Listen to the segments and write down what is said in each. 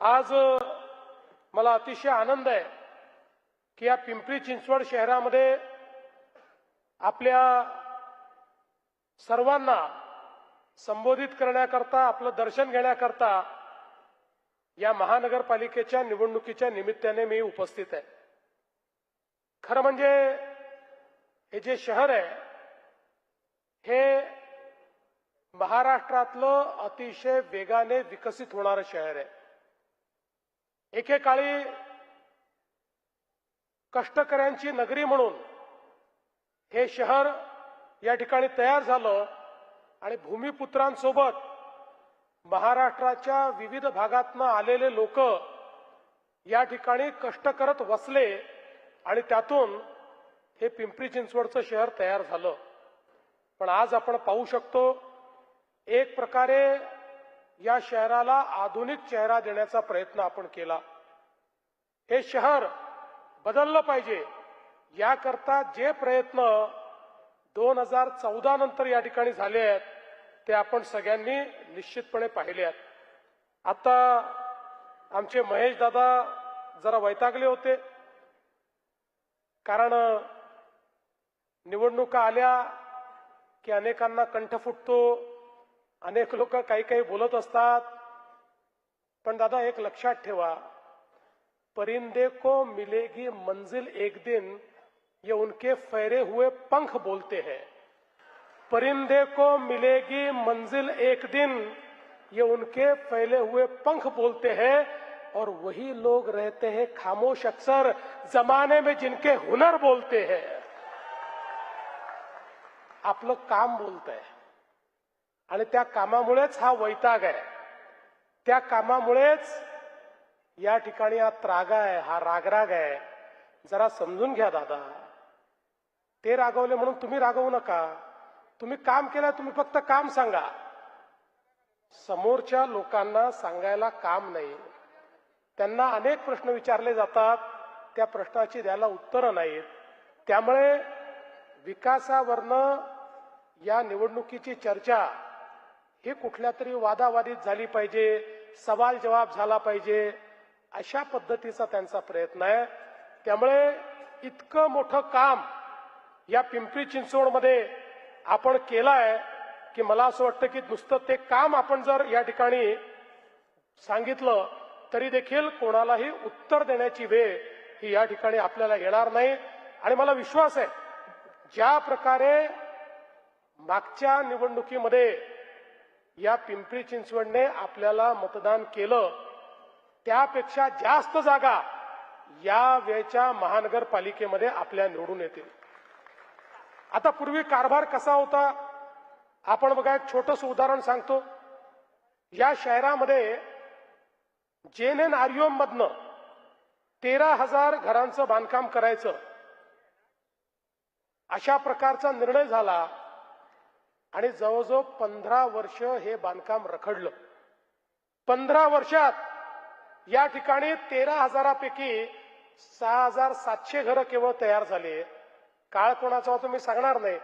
आज मला अतिशय आनंद आहे की या पिंपरी चिंचवड शहरामध्ये आपल्या सर्वांना संबोधित करण्याकरता आपलं दर्शन घेण्याकरता या महानगरपालिकेच्या निवडणुकीच्या निमित्ताने मी उपस्थित आहे. खरं म्हणजे हे जे शहर आहे हे महाराष्ट्रातलं अतिशय वेगाने विकसित होणारं शहर आहे. एकेकाळी कष्टकऱ्यांची नगरी म्हणून हे शहर या ठिकाणी तयार झालं आणि भूमिपुत्रांसोबत महाराष्ट्राच्या विविध भागातनं आलेले लोक या ठिकाणी कष्ट करत वसले आणि त्यातून हे पिंपरी चिंचवडचं शहर तयार झालं. पण आज आपण पाहू शकतो एक प्रकारे या शहराला आधुनिक चेहरा देण्याचा प्रयत्न आपण केला. हे शहर बदललं पाहिजे. याकरता जे प्रयत्न दोन हजार चौदा नंतर या ठिकाणी झाले आहेत ते आपण सगळ्यांनी निश्चितपणे पाहिले आहेत. आता आमचे महेश दादा जरा वैतागले होते. कारण निवडणुका आल्या की अनेकांना कंठ फुटतो अनेक लोक काही बोलत दादा, एक लक्षात ठेवा. परिंदे को मिलेगी मंजिल एक दिन, ये उनके फैरे हुए पंख बोलते हैं. परिंदे को मिलेगी मंजिल एक दिन, ये उनके फैले हुए पंख बोलते हैं. और वही लोग रहते हैं खामोश अक्सर, जमाने में जिनके हुनर बोलते हैं. आप लोग काम बोलते आहे आणि त्या कामामुळेच हा वैताग आहे. त्या कामामुळेच या ठिकाणी हा त्रागा आहे हा रागराग आहे. जरा समजून घ्या दादा. ते रागवले म्हणून तुम्ही रागवू नका. तुम्ही काम केलं तुम्ही फक्त काम सांगा. समोरच्या लोकांना सांगायला काम नाही. त्यांना अनेक प्रश्न विचारले जातात. त्या प्रश्नाची द्यायला उत्तरं नाहीत. त्यामुळे विकासावरनं या निवडणुकीची चर्चा ही कुठल्या तरी वादावादीत झाली पाहिजे सवाल जवाब झाला पाहिजे अशा पद्धतीचा त्यांचा प्रयत्न आहे. त्यामुळे इतकं मोठं काम या पिंपरी चिंचवडमध्ये आपण केलं आहे की मला असं वाटतं की नुसतं ते काम आपण जर या ठिकाणी सांगितलं तरी देखील कोणालाही उत्तर देण्याची वेळ ही या ठिकाणी आपल्याला येणार नाही. आणि मला विश्वास आहे ज्या प्रकारे मागच्या निवडणुकीमध्ये या पिंपरी चिंचवडने आपल्याला मतदान केलं त्यापेक्षा जास्त जागा या वेळच्या महानगरपालिकेमध्ये आपल्या निवडून येतील. आता पूर्वी कारभार कसा होता? आपण बघा एक छोटस उदाहरण सांगतो. या शहरामध्ये जेन एन आर्योम मधनं तेरा हजार घरांचं बांधकाम करायचं अशा प्रकारचा निर्णय झाला. आणि जवळजवळ पंधरा वर्ष हे बांधकाम रखडलं. पंधरा वर्षात या ठिकाणी तेरा हजारापैकी सहा हजार सातशे घरं केवळ तयार झाली. काळ कोणाचा होता मी सांगणार नाही.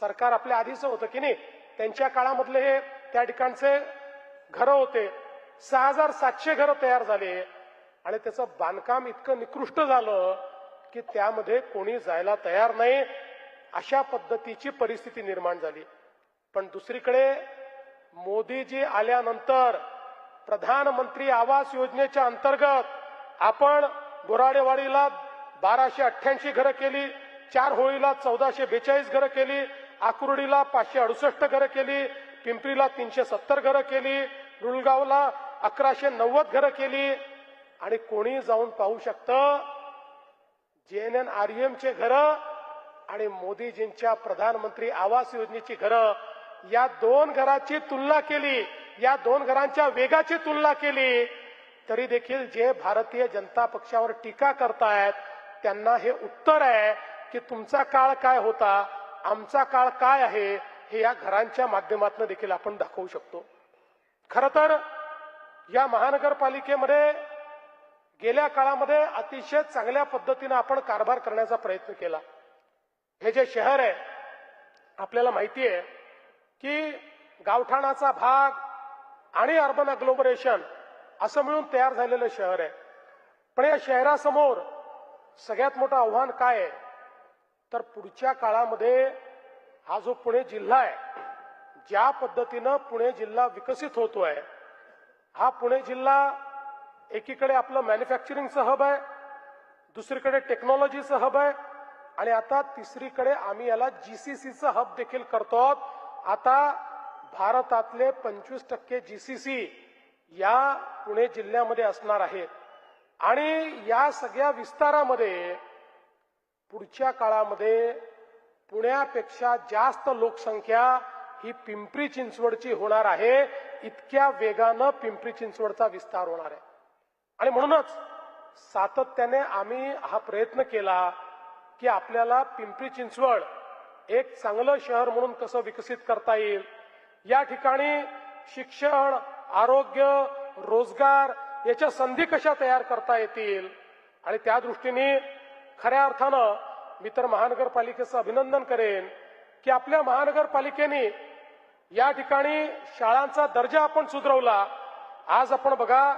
सरकार आपल्या आधीचं होतं की नाही? त्यांच्या काळामधले हे त्या ठिकाणचे घरं होते. सहा हजार सातशे घरं तयार झाले. आणि त्याचं बांधकाम इतकं निकृष्ट झालं की त्यामध्ये कोणी जायला तयार नाही. अशा पद्धतीची परिस्थिती निर्माण झाली. पण दुसरीकडे मोदीजी आल्यानंतर प्रधानमंत्री आवास योजनेच्या अंतर्गत आपण बोराडेवाडीला बाराशे अठ्ठ्याऐंशी घरं केली चार होळीला चौदाशे बेचाळीस घरं केली आकुर्डीला पाचशे अडुसष्ट घरं केली पिंपरीला तीनशे सत्तर घरं केली रुलगावला अकराशे नव्वद घरं केली. आणि कोणी जाऊन पाहू शकतं जे एन एन आरएमचे घरं आणि मोदीजींच्या प्रधानमंत्री आवास योजनेची घरं या दोन घराची तुलना केली या दोन घरांच्या वेगाची तुलना केली तरी देखील जे भारतीय जनता पक्षावर टीका करतायत त्यांना हे उत्तर आहे की तुमचा काळ काय होता आमचा काळ काय आहे हे या घरांच्या माध्यमातून देखील आपण दाखवू शकतो. खर तर या महानगरपालिकेमध्ये गेल्या काळामध्ये अतिशय चांगल्या पद्धतीनं आपण कारभार करण्याचा प्रयत्न केला. हे जे शहर आहे आपल्याला माहिती आहे की गावठाणाचा भाग आणि अर्बन अग्लोबरेशन असं मिळून तयार झालेलं शहर आहे. पण या शहरासमोर सगळ्यात मोठं आव्हान काय आहे? तर पुढच्या काळामध्ये हा जो पुणे जिल्हा आहे ज्या पद्धतीनं पुणे जिल्हा विकसित होतोय हा पुणे जिल्हा एकीकडे आपलं मॅन्युफॅक्चरिंगचं हब आहे दुसरीकडे टेक्नॉलॉजीचं हब आहे आणि आता तिसरीकडे आम्ही याला जीसीसीचं हब देखील करतो आहोत. आता भारतातले पंचवीस टक्के जीसीसी या पुणे जिल्ह्यामध्ये असणार आहेत आणि या सगळ्या विस्तारामध्ये पुढच्या काळामध्ये पुण्यापेक्षा जास्त लोकसंख्या ही पिंपरी चिंचवडची होणार आहे. इतक्या वेगानं पिंपरी चिंचवडचा विस्तार होणार आहे. आणि म्हणूनच सातत्याने आम्ही हा प्रयत्न केला की आपल्याला पिंपरी चिंचवड एक चांगलं शहर म्हणून कसं विकसित करता येईल? या ठिकाणी शिक्षण आरोग्य रोजगार याच्या संधी कशा तयार करता येतील? आणि त्या दृष्टीने खऱ्या अर्थानं मी तर महानगरपालिकेचं अभिनंदन करेन की आपल्या महानगरपालिकेने या ठिकाणी शाळांचा दर्जा आपण सुधरवला. आज आपण बघा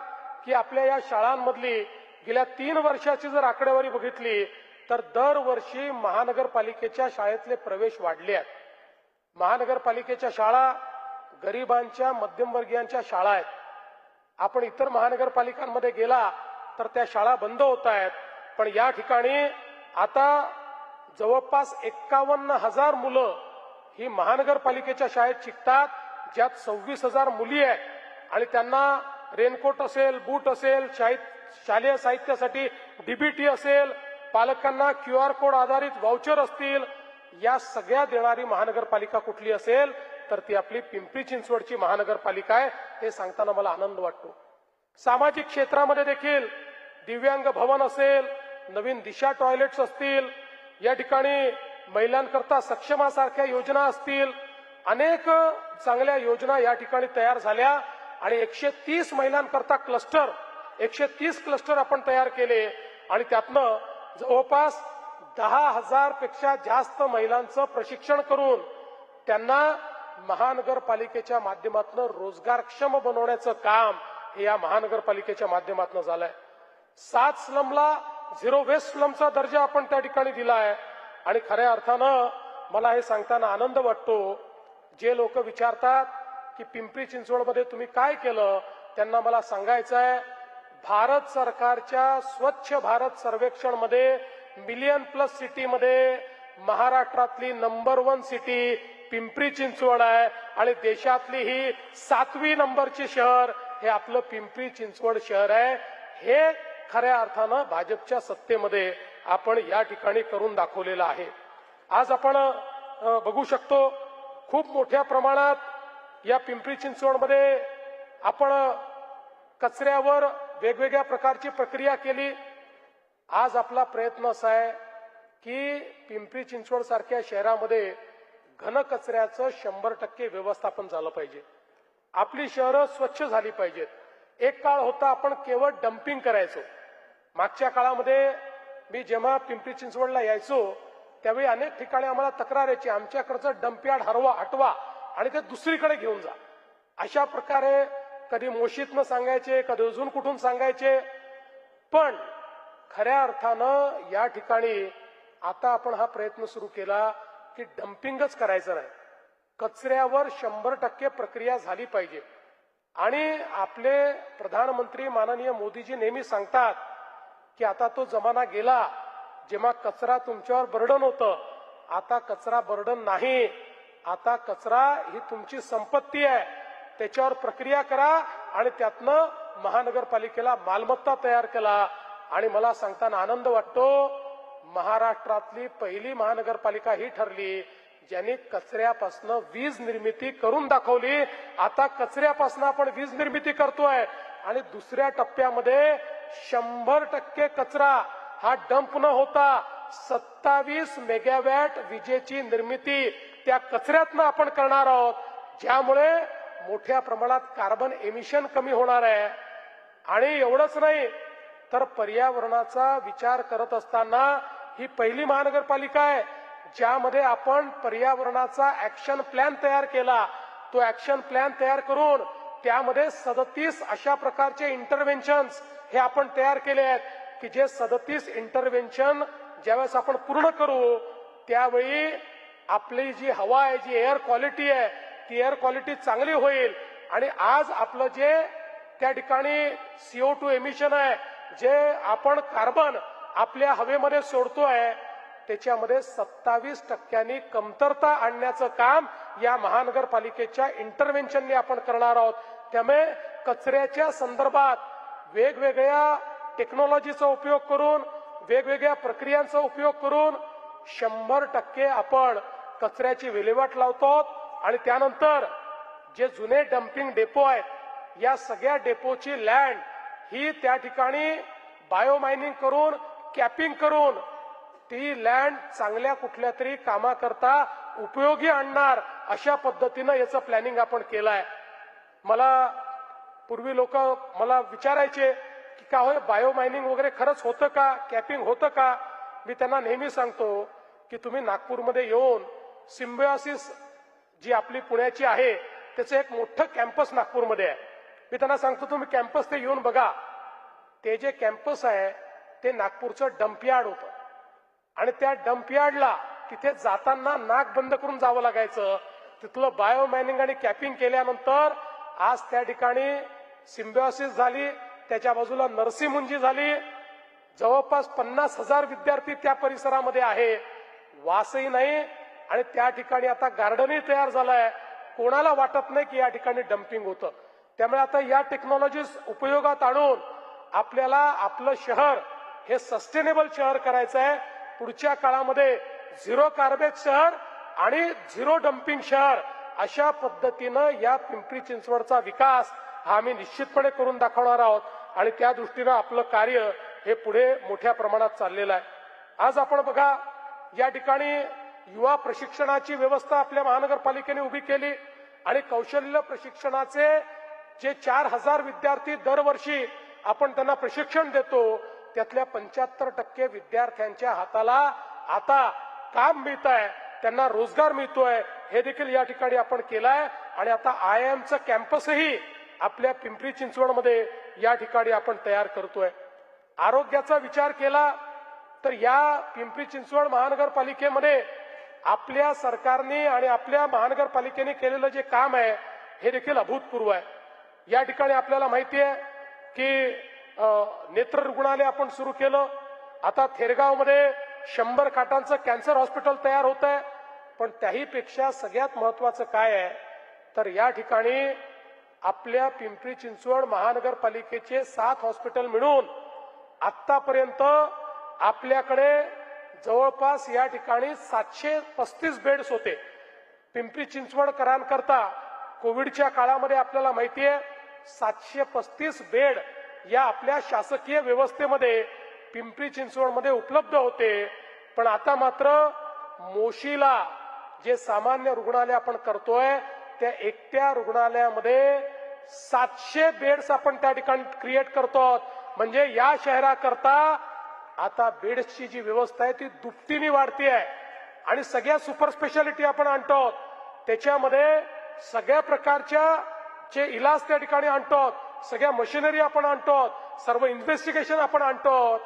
की आपल्या या शाळांमधली गेल्या तीन वर्षाची जर आकडेवारी बघितली तर दरवर्षी महानगरपालिकेच्या शाळेतले प्रवेश वाढले आहेत. महानगरपालिकेच्या शाळा गरिबांच्या मध्यमवर्गीयांच्या शाळा आहेत. आपण इतर महानगरपालिकांमध्ये गेला तर त्या शाळा बंद होत आहेत. पण या ठिकाणी आता जवळपास एक्कावन्न हजार मुलं ही महानगरपालिकेच्या शाळेत शिकतात ज्यात सव्वीस हजार मुली आहेत. आणि त्यांना रेनकोट असेल बूट असेल शाळेत शालेय साहित्यासाठी डीबीटी असेल पालकांना क्यू आर कोड आधारित व्हाउचर असतील या सगळ्या देणारी महानगरपालिका कुठली असेल तर ती आपली पिंपरी चिंचवडची महानगरपालिका आहे हे सांगताना मला आनंद वाटतो. सामाजिक क्षेत्रामध्ये देखील दिव्यांग भवन असेल नवीन दिशा टॉयलेट्स असतील या ठिकाणी महिलांकरता सक्षमासारख्या योजना असतील अनेक चांगल्या योजना या ठिकाणी तयार झाल्या आणि एकशे तीस महिलांकरता क्लस्टर एकशे तीस क्लस्टर आपण तयार केले आणि त्यातनं जवळपास दहा हजारपेक्षा जास्त महिलांचं प्रशिक्षण करून त्यांना महानगरपालिकेच्या माध्यमातून रोजगारक्षम बनवण्याचं काम हे या महानगरपालिकेच्या माध्यमातून झालंय. सात स्लमला झिरो वेस्ट स्लमचा दर्जा आपण त्या ठिकाणी दिला आहे आणि खऱ्या अर्थानं मला हे सांगताना आनंद वाटतो. जे लोक विचारतात की पिंपरी चिंचवडमध्ये तुम्ही काय केलं? त्यांना मला सांगायचं आहे भारत सरकारच्या स्वच्छ भारत सर्वेक्षणमध्ये मिलियन प्लस सिटीमध्ये महाराष्ट्रातली number one city Pimpri Chinchwad आहे आणि देशातली ही सातवी नंबरची शहर हे आपलं पिंपरी चिंचवड शहर आहे. हे खऱ्या अर्थानं भाजपच्या सत्तेमध्ये आपण या ठिकाणी करून दाखवलेलं आहे. आज आपण बघू शकतो खूप मोठ्या प्रमाणात या पिंपरी चिंचवडमध्ये आपण कचऱ्यावर वेगवेगळ्या प्रकारची प्रक्रिया केली. आज आपला प्रयत्न असा आहे की पिंपरी चिंचवड सारख्या शहरामध्ये घनकचऱ्याचं शंभर टक्के व्यवस्थापन झालं पाहिजे. आपली शहरं स्वच्छ झाली पाहिजेत. एक काळ होता आपण केवळ डम्पिंग करायचो. मागच्या काळामध्ये मी जेव्हा पिंपरी चिंचवडला यायचो त्यावेळी अनेक ठिकाणी आम्हाला तक्रार यायची आमच्याकडचं डम्पयार्ड हरवा हटवा आणि ते दुसरीकडे घेऊन जा. अशा प्रकारे कधी मोशीतनं सांगायचे कधी अजून कुठून सांगायचे. पण खऱ्या अर्थानं या ठिकाणी आता आपण हा प्रयत्न सुरू केला की डम्पिंगच करायचं नाही. कचऱ्यावर शंभर टक्के प्रक्रिया झाली पाहिजे. आणि आपले प्रधानमंत्री माननीय मोदीजी नेहमी सांगतात की आता तो जमाना गेला जेव्हा कचरा तुमच्यावर बर्डन होतं. आता कचरा बर्डन नाही. आता कचरा ही तुमची संपत्ती आहे. त्याच्यावर प्रक्रिया करा आणि त्यातनं महानगरपालिकेला मालमत्ता तयार केला आणि मला सांगताना आनंद वाटतो महाराष्ट्रातली पहिली महानगरपालिका ही ठरली ज्यांनी कचऱ्यापासून वीज निर्मिती करून दाखवली. आता कचऱ्यापासून आपण वीज निर्मिती करतोय. आणि दुसऱ्या टप्प्यामध्ये शंभर टक्के कचरा हा डंप न होता. सत्तावीस मेगावॅट विजेची निर्मिती त्या कचऱ्यातनं आपण करणार आहोत. ज्यामुळे मोठ्या प्रमाणात कार्बन एमिशन कमी होणार आहे. आणि एवढंच नाही तर पर्यावरणाचा विचार करत असताना ही पहिली महानगरपालिका आहे ज्यामध्ये आपण पर्यावरणाचा ऍक्शन प्लॅन तयार केला. तो ऍक्शन प्लॅन तयार करून त्यामध्ये सदतीस अशा प्रकारचे इंटरव्हेन्शन्स हे आपण तयार केले आहेत की जे सदतीस इंटरव्हेन्शन ज्यावेळेस आपण पूर्ण करू त्यावेळी आपली जी हवा आहे जी एअर क्वालिटी आहे ती एअर क्वालिटी चांगली होईल. आणि आज आपलं जे त्या ठिकाणी सीओ टू एमिशन आहे जे आपण कार्बन आपल्या हवेमध्ये सोडतोय त्याच्यामध्ये सत्तावीस टक्क्यांनी कमतरता आणण्याचं काम या महानगरपालिकेच्या इंटरव्हेन्शनने आपण करणार आहोत. त्यामुळे कचऱ्याच्या संदर्भात वेगवेगळ्या टेक्नॉलॉजीचा उपयोग करून वेगवेगळ्या प्रक्रियांचा उपयोग करून शंभर टक्के आपण कचऱ्याची विल्हेवाट लावतो आणि त्यानंतर जे जुने डम्पिंग डेपो आहेत या सगळ्या डेपोची लँड ही त्या ठिकाणी बायोमायनिंग करून कॅपिंग करून ती लँड चांगल्या कुठल्या तरी कामाकरता उपयोगी आणणार अशा पद्धतीनं याचं प्लॅनिंग आपण केलं आहे मला पूर्वी लोक मला विचारायचे की का होय बायोमायनिंग वगैरे खरंच होतं का कॅपिंग होतं का? मी त्यांना नेहमी सांगतो की तुम्ही नागपूरमध्ये येऊन सिम्बिओसिस जी आपली पुण्याची आहे त्याचं एक मोठं कॅम्पस नागपूरमध्ये आहे. मी त्यांना सांगतो तुम्ही कॅम्पस ते येऊन बघा. ते जे कॅम्पस आहे ते नागपूरचं डम्पयार्ड होतं. आणि त्या डम्पयार्डला तिथे जाताना नाक बंद करून जावं लागायचं. तिथलं बायोमायनिंग आणि कॅपिंग केल्यानंतर आज त्या ठिकाणी सिम्बॉसिस झाली त्याच्या बाजूला नरसिंहुंजी झाली. जवळपास पन्नास हजार विद्यार्थी त्या परिसरामध्ये आहे. वासही नाही आणि त्या ठिकाणी आता गार्डनही तयार झालंय. कोणाला वाटत नाही की या ठिकाणी डम्पिंग होतं. त्यामुळे आता या टेक्नॉलॉजीज उपयोगात आणून आपल्याला आपलं शहर हे सस्टेनेबल शहर करायचं आहे पुढच्या काळामध्ये झिरो कार्बेज शहर आणि झिरो डम्पिंग शहर अशा पद्धतीनं या पिंपरी चिंचवडचा विकास हा आम्ही निश्चितपणे करून दाखवणार आहोत. आणि त्या दृष्टीनं आपलं कार्य हे पुढे मोठ्या प्रमाणात चाललेलं आहे. आज आपण बघा या ठिकाणी युवा प्रशिक्षणाची व्यवस्था आपल्या महानगरपालिकेने उभी केली आणि कौशल्य प्रशिक्षणाचे जे चार हजार विद्यार्थी दरवर्षी आपण त्यांना प्रशिक्षण देतो त्यातल्या पंच्याहत्तर टक्के विद्यार्थ्यांच्या हाताला आता काम मिळत आहे त्यांना रोजगार मिळतोय हे देखील या ठिकाणी आपण केलाय. आणि आता आय एमचं कॅम्पसही आपल्या पिंपरी चिंचवडमध्ये या ठिकाणी आपण तयार करतोय. आरोग्याचा विचार केला तर या पिंपरी चिंचवड महानगरपालिकेमध्ये आपल्या सरकारने आणि आपल्या महानगरपालिकेने केलेलं जे काम आहे हे देखील अभूतपूर्व आहे. या ठिकाणी आपल्याला माहिती आहे की नेत्र रुग्णालय आपण सुरू केलं. आता थेरगावमध्ये शंभर खाटांचं कॅन्सर हॉस्पिटल तयार होत आहे. पण त्याहीपेक्षा सगळ्यात महत्वाचं काय आहे तर या ठिकाणी आपल्या पिंपरी चिंचवड महानगरपालिकेचे सात हॉस्पिटल मिळून आतापर्यंत आपल्याकडे जवळपास या ठिकाणी सातशे पस्तीस बेड्स होते पिंपरी चिंचवडकरांकरता कोविडच्या काळामध्ये आपल्याला माहिती आहे सातशे पस्तीस बेड या आपल्या शासकीय व्यवस्थेमध्ये पिंपरी चिंचवडमध्ये उपलब्ध होते पण आता मात्र मोशीला जे सामान्य रुग्णालय आपण करतोय त्या एकट्या रुग्णालयामध्ये सातशे बेड्स आपण त्या ठिकाणी क्रिएट करतो आहोत. म्हणजे या शहराकरता आता बेड्सची जी व्यवस्था आहे ती दुपटीने वाढती आहे आणि सगळ्या सुपर स्पेशालिटी आपण आणतो त्याच्यामध्ये सगळ्या प्रकारच्या जे इलाज त्या ठिकाणी आणतो सगळ्या मशिनरी आपण आणतो सर्व इन्व्हेस्टिगेशन आपण आणतो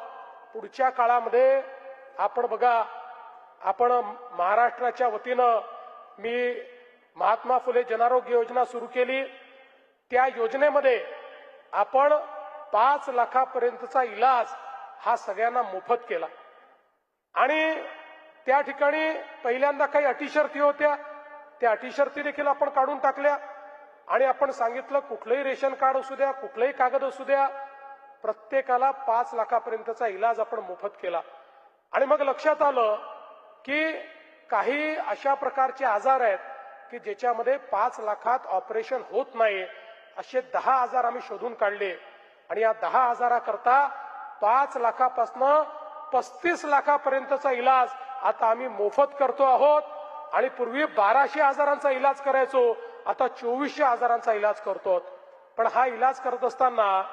पुढच्या काळामध्ये आपण बघा आपण महाराष्ट्राच्या वतीनं मी महात्मा फुले जनारोग्य योजना सुरू केली. त्या योजनेमध्ये आपण पाच लाखापर्यंतचा इलाज हा सगळ्यांना मोफत केला. आणि त्या ठिकाणी पहिल्यांदा काही अटीशर्ती होत्या. त्या अटीशर्ती देखील आपण काढून टाकल्या. आणि आपण सांगितलं कुठलंही रेशन कार्ड असू द्या कुठलंही कागद असू द्या प्रत्येकाला पाच लाखापर्यंतचा इलाज आपण मोफत केला. आणि मग लक्षात आलं की काही अशा प्रकारचे आजार आहेत की ज्याच्यामध्ये पाच लाखात ऑपरेशन होत नाही असे दहा आजार आम्ही शोधून काढले. आणि या दहा आजाराकरता पाच लाखापासनं पस्तीस लाखापर्यंतचा इलाज आता आम्ही मोफत करतो आहोत. आणि पूर्वी बाराशे आजारांचा इलाज करायचो आता चोवीसशे आजारांचा इलाज करतो. आहोत. पण हा इलाज करत असताना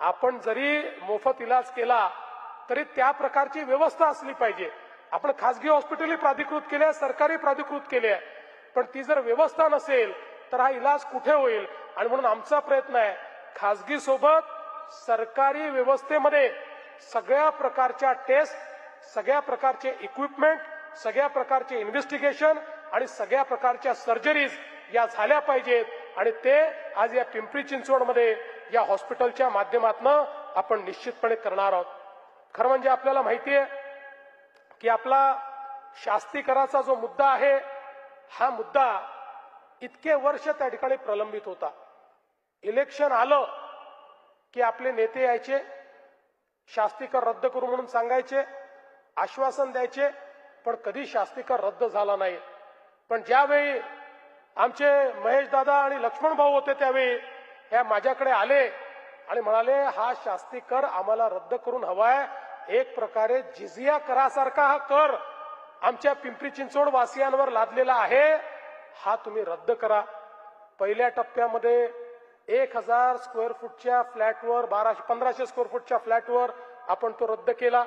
आपण जरी मोफत इलाज केला तरी त्या प्रकारची व्यवस्था असली पाहिजे. आपण खासगी हॉस्पिटलही प्राधिकृत केले आहे सरकारी प्राधिकृत केले आहे. पण ती जर व्यवस्था नसेल तर हा इलाज कुठे होईल? आणि म्हणून आमचा प्रयत्न आहे खासगी सोबत सरकारी व्यवस्थेमध्ये सगळ्या प्रकारच्या टेस्ट सगळ्या प्रकारचे इक्विपमेंट सगळ्या प्रकारचे इन्व्हेस्टिगेशन आणि सगळ्या प्रकारच्या सर्जरीज या झाल्या पाहिजेत. आणि ते आज या पिंपरी चिंचवडमध्ये या हॉस्पिटलच्या माध्यमातून आपण निश्चितपणे करणार आहोत. खरं म्हणजे आपल्याला माहिती आहे की आपला शास्तीकराचा जो मुद्दा आहे हा मुद्दा इतके वर्ष त्या ठिकाणी प्रलंबित होता. इलेक्शन आलं की आपले नेते यायचे शास्तीकर रद्द करू म्हणून सांगायचे आश्वासन द्यायचे पण कधी शास्तीकर रद्द झाला नाही. पण ज्यावेळी आमचे महेश दादा आणि लक्ष्मण भाऊ होते त्यावेळी ह्या माझ्याकडे आले आणि म्हणाले हा शास्तीकर आम्हाला रद्द करून हवाय. एक प्रकारे जिजिया करासारखा हा कर. आमच्या पिंपरी चिंचवड वासियांवर लादलेला आहे. हा तुम्ही रद्द करा. पहिल्या टप्प्यामध्ये एक हजार स्क्वेअर फूटच्या फ्लॅटवर बाराशे पंधराशे स्क्वेअर फूटच्या फ्लॅटवर आपण तो रद्द केला.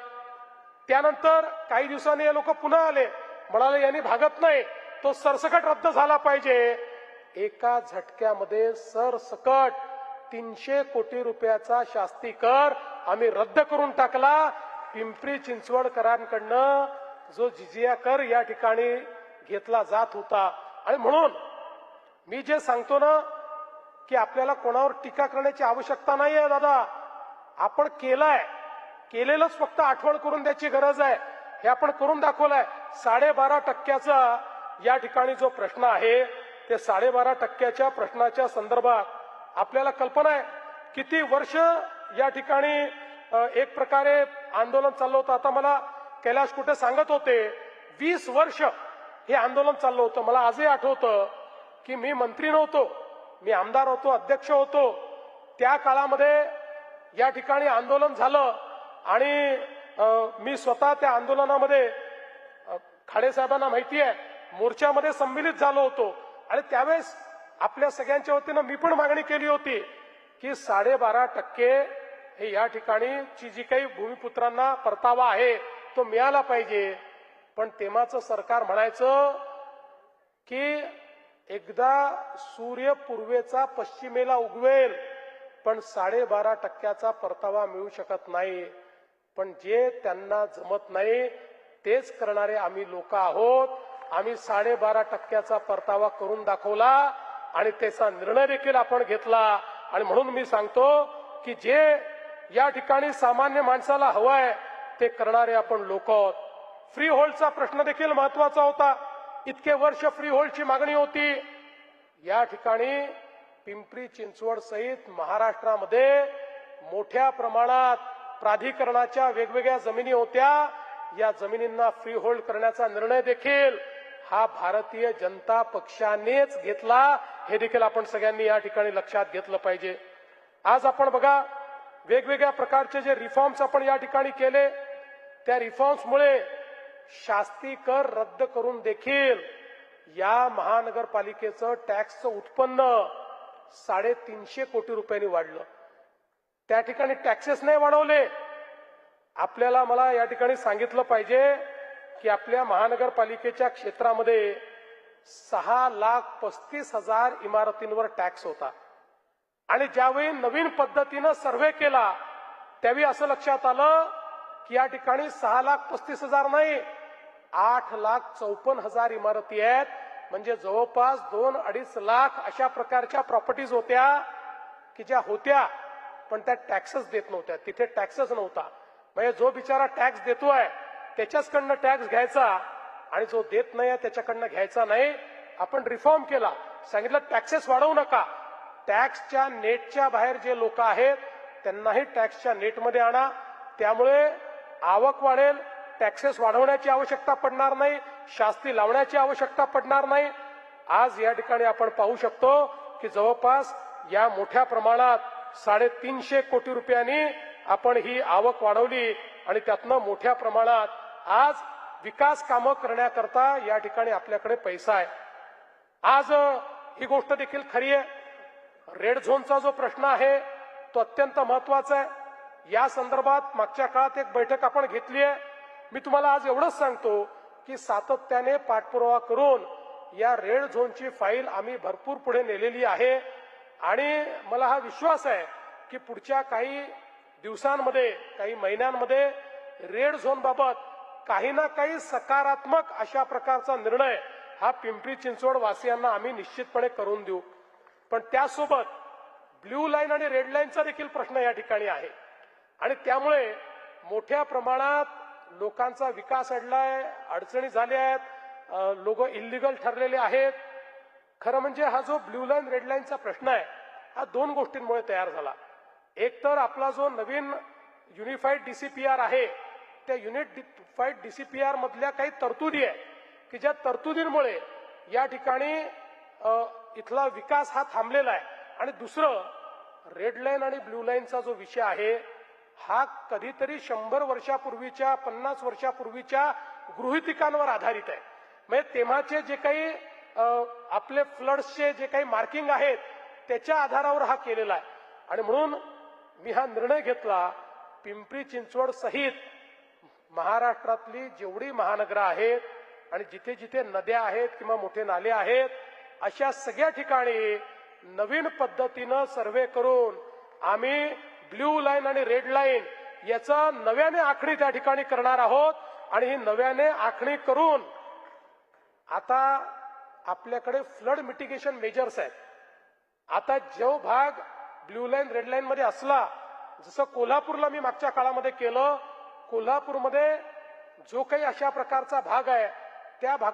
त्यानंतर काही दिवसांनी हे लोक पुन्हा आले. म्हणाले यांनी भागत नाही. तो सरसकट रद्द झाला पाहिजे. एका झटक्यामध्ये सरसकट तीनशे कोटी रुपयाचा शास्ती कर आम्ही रद्द करून टाकला. पिंपरी चिंचवडकरांकडनं जो जिजिया कर या ठिकाणी घेतला जात होता. आणि म्हणून मी जे सांगतो ना की आपल्याला कोणावर टीका करण्याची आवश्यकता नाही आहे दादा. आपण केलाय. केलेलंच फक्त आठवण करून द्यायची गरज आहे. हे आपण करून दाखवलंय. साडेबारा टक्क्याचा या ठिकाणी जो प्रश्न आहे ते साडेबारा टक्क्याच्या प्रश्नाच्या संदर्भात आपल्याला कल्पना आहे. किती वर्ष या ठिकाणी एक प्रकारे आंदोलन चाललं होतं? आता मला कैलाश कुठे सांगत होते वीस वर्ष हे आंदोलन चाललं होतं. मला आजही आठवतं की मी मंत्री नव्हतो. मी आमदार होतो अध्यक्ष होतो. त्या काळामध्ये या ठिकाणी आंदोलन झालं आणि मी स्वतः त्या आंदोलनामध्ये खाडेसाहेबांना खाडे साहेबांना माहिती आहे मोर्चामध्ये संमिलित झालो होतो. आणि त्यावेळेस आपल्या सगळ्यांच्या वतीनं मी पण मागणी केली होती की साडेबारा टक्के हे या ठिकाणी ची जी काही भूमिपुत्रांना परतावा आहे तो मिळाला पाहिजे. पण तेव्हाचं सरकार म्हणायचं की एकदा सूर्य पूर्वेचा पश्चिमेला उगवेल पण साडेबारा टक्क्याचा परतावा मिळू शकत नाही. पण जे त्यांना जमत नाही तेच करणारे आम्ही लोक आहोत. आम्ही साडेबारा टक्क्याचा परतावा करून दाखवला आणि त्याचा निर्णय देखील आपण घेतला. आणि म्हणून मी सांगतो की जे या ठिकाणी सामान्य माणसाला हवंय ते करणारे आपण लोक आहोत. फ्री होल्डचा प्रश्न देखील महत्त्वाचा होता. इतके वर्ष फ्री होल्डची मागणी होती. या ठिकाणी पिंपरी चिंचवड सहित महाराष्ट्रामध्ये मोठ्या प्रमाणात प्राधिकरणाच्या वेगवेगळ्या जमिनी होत्या. या जमिनींना फ्री होल्ड करण्याचा निर्णय देखील हा भारतीय जनता पक्षानेच घेतला. हे देखील आपण सगळ्यांनी या ठिकाणी लक्षात घेतलं पाहिजे. आज आपण बघा वेगवेगळ्या प्रकारचे जे रिफॉर्म्स आपण या ठिकाणी केले त्या रिफॉर्म्समुळे शास्ती कर रद्द करून देखील या महानगरपालिकेचं टॅक्सचं उत्पन्न साडेतीनशे कोटी रुपयांनी वाढलं. त्या ठिकाणी टॅक्सेस नाही वाढवले. आपल्याला मला या ठिकाणी सांगितलं पाहिजे की आपल्या महानगरपालिकेच्या क्षेत्रामध्ये सहा लाख पस्तीस हजार इमारतींवर टॅक्स होता. आणि ज्यावेळी नवीन पद्धतीनं सर्व्हे केला त्यावेळी असं लक्षात आलं की या ठिकाणी सहा लाख पस्तीस हजार नाही आठ लाख चौपन्न हजार इमारती आहेत. म्हणजे जवळपास दोन अडीच लाख अशा प्रकारच्या प्रॉपर्टीज होत्या की ज्या होत्या पण त्या टॅक्सच देत नव्हत्या. तिथे टॅक्सच नव्हता. म्हणजे जो बिचारा टॅक्स देतोय त्याच्याचकडनं टॅक्स घ्यायचा आणि जो देत नाही त्याच्याकडनं घ्यायचा नाही. आपण रिफॉर्म केला. सांगितलं टॅक्सेस वाढवू नका. टॅक्सच्या नेटच्या बाहेर जे लोक आहेत त्यांनाही टॅक्सच्या नेटमध्ये आणा. त्यामुळे आवक वाढेल टॅक्सेस वाढवण्याची आवश्यकता पडणार नाही शास्ती लावण्याची आवश्यकता पडणार नाही. आज या ठिकाणी आपण पाहू शकतो की जवळपास या मोठ्या प्रमाणात साडेतीनशे कोटी रुपयांनी आपण ही आवक वाढवली आणि त्यातनं मोठ्या प्रमाणात आज विकास कामं करण्याकरता या ठिकाणी आपल्याकडे पैसा आहे. आज ही गोष्ट देखील खरी आहे. रेड झोनचा जो प्रश्न आहे तो अत्यंत महत्त्वाचा आहे. या संदर्भात मागच्या काळात एक बैठक आपण घेतली आहे. मी तुम्हाला आज एवढंच सांगतो की सातत्याने पाठपुरावा करून या रेड झोनची फाईल आम्ही भरपूर पुढे नेलेली आहे. आणि मला हा विश्वास आहे की पुढच्या काही दिवसांमध्ये काही महिन्यांमध्ये रेड झोनबाबत काही ना काही सकारात्मक अशा प्रकारचा निर्णय हा पिंपरी चिंचवड वासियांना आम्ही निश्चितपणे करून देऊ. पण त्यासोबत ब्ल्यू लाईन आणि रेड लाईनचा देखील प्रश्न या ठिकाणी आहे. आणि त्यामुळे मोठ्या प्रमाणात लोकांचा विकास अडलाय अडचणी झाल्या आहेत लोक इलिगल ठरलेले आहेत. खरं म्हणजे हा जो ब्ल्यू लाईन रेड लाईनचा प्रश्न आहे हा दोन गोष्टींमुळे तयार झाला. एक तर आपला जो नवीन युनिफाईड डीसीपीआर आहे त्या युनिफाईड डीसीपीआर मधल्या काही तरतुदी आहे की ज्या तरतुदींमुळे या ठिकाणी इथला विकास हा थांबलेला आहे. आणि दुसरं रेड लाईन आणि ब्ल्यू लाईनचा जो विषय आहे हा कधीतरी शंभर वर्षापूर्वीच्या पन्नास वर्षापूर्वीच्या गृहितिकांवर आधारित आहे. म्हणजे तेव्हाचे जे काही आपले फ्लड्सचे जे काही मार्किंग आहेत त्याच्या आधारावर हा केलेला आहे. आणि म्हणून मी हा निर्णय घेतला पिंपरी चिंचवड सहित महाराष्ट्रातली जेवढी महानगरं आहेत आणि जिथे जिथे नद्या आहेत किंवा मोठे नाले आहेत अशा सगळ्या ठिकाणी नवीन पद्धतीनं सर्वे करून आम्ही ब्ल्यू लाईन आणि रेड लाईन याचा नव्याने आखणी त्या ठिकाणी करणार आहोत. आणि ही नव्याने आखणी करून आता आपल्याकडे फ्लड मिटिगेशन मेजर्स आहेत. आता जो भाग ब्ल्यू लाईन रेड लाईन मध्ये असला जसं कोल्हापूरला मी मागच्या काळामध्ये केलं कोल्हापूरमध्ये जो काही अशा प्रकारचा भाग आहे त्या भाग